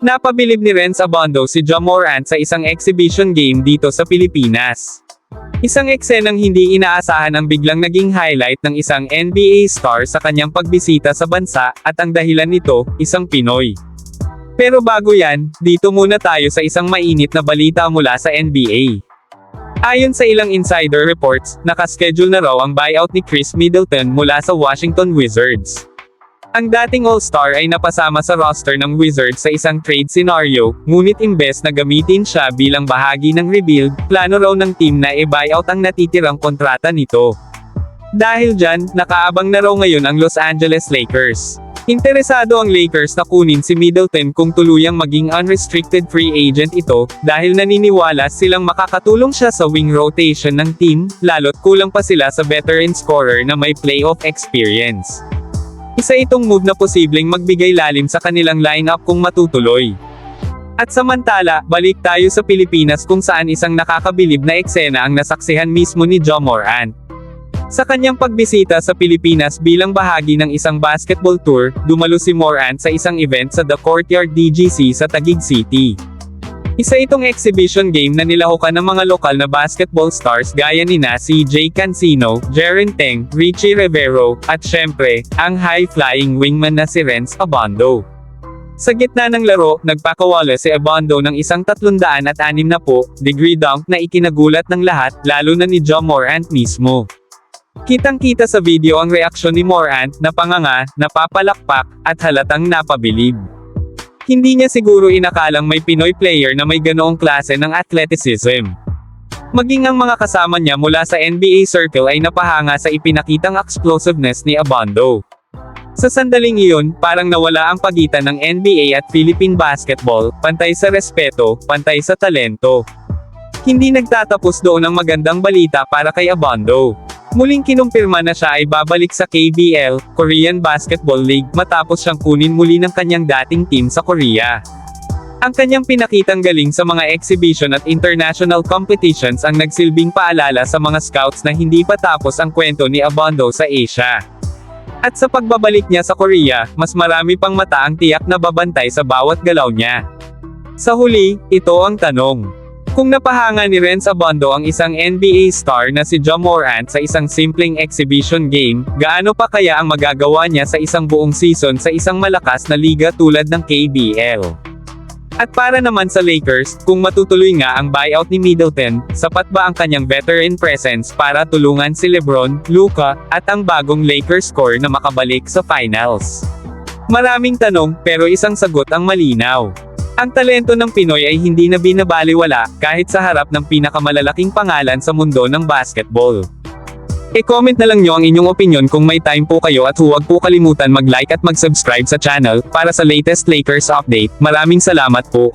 Napabilib ni Renz Abondo si John Morant sa isang exhibition game dito sa Pilipinas. Isang eksenang hindi inaasahan ang biglang naging highlight ng isang NBA star sa kanyang pagbisita sa bansa, at ang dahilan nito, isang Pinoy. Pero bago yan, dito muna tayo sa isang mainit na balita mula sa NBA. Ayon sa ilang insider reports, nakaschedule na raw ang buyout ni Chris Middleton mula sa Washington Wizards. Ang dating All-Star ay napasama sa roster ng Wizards sa isang trade scenario, ngunit imbes na gamitin siya bilang bahagi ng rebuild, plano raw ng team na i-buyout ang natitirang kontrata nito. Dahil dyan, nakaabang na raw ngayon ang Los Angeles Lakers. Interesado ang Lakers na kunin si Middleton kung tuluyang maging unrestricted free agent ito, dahil naniniwala silang makakatulong siya sa wing rotation ng team, lalo't kulang pa sila sa veteran scorer na may playoff experience. Isa itong move na posibleng magbigay lalim sa kanilang lineup kung matutuloy. At samantala, balik tayo sa Pilipinas kung saan isang nakakabilib na eksena ang nasaksihan mismo ni John Morant. Sa kanyang pagbisita sa Pilipinas bilang bahagi ng isang basketball tour, dumalo si Morant sa isang event sa The Courtyard DGC sa Taguig City. Isa itong exhibition game na nilahukan ng mga lokal na basketball stars gaya ni na si Jay Cancino, Jaren Teng, Richie Rivero, at syempre, ang high-flying wingman na si Renz Abondo. Sa gitna ng laro, nagpakawala si Abondo ng isang 300 at 60 degree dunk na ikinagulat ng lahat, lalo na ni John Morant mismo. Kitang-kita sa video ang reaksyon ni Morant, na panganga, napapalakpak, at halatang napabilib. Hindi niya siguro inakalang may Pinoy player na may ganoong klase ng athleticism. Maging ang mga kasama niya mula sa NBA circle ay napahanga sa ipinakitang explosiveness ni Abondo. Sa sandaling iyon, parang nawala ang pagitan ng NBA at Philippine basketball, pantay sa respeto, pantay sa talento. Hindi nagtatapos doon ang magandang balita para kay Abondo. Muling kinumpirma na siya ay babalik sa KBL, Korean Basketball League, matapos siyang kunin muli ng kanyang dating team sa Korea. Ang kanyang pinakitang galing sa mga exhibition at international competitions ang nagsilbing paalala sa mga scouts na hindi pa tapos ang kwento ni Abondo sa Asia. At sa pagbabalik niya sa Korea, mas marami pang mata ang tiyak na babantay sa bawat galaw niya. Sa huli, ito ang tanong. Kung napahanga ni Renz Abondo ang isang NBA star na si John Morant sa isang simpleng exhibition game, gaano pa kaya ang magagawa niya sa isang buong season sa isang malakas na liga tulad ng KBL? At para naman sa Lakers, kung matutuloy nga ang buyout ni Middleton, sapat ba ang kanyang veteran presence para tulungan si LeBron, Luka, at ang bagong Lakers core na makabalik sa finals? Maraming tanong, pero isang sagot ang malinaw. Ang talento ng Pinoy ay hindi na binabaliwala, kahit sa harap ng pinakamalalaking pangalan sa mundo ng basketball. E-comment na lang nyo ang inyong opinion kung may time po kayo at huwag po kalimutan mag-like at mag-subscribe sa channel, para sa latest Lakers update. Maraming salamat po.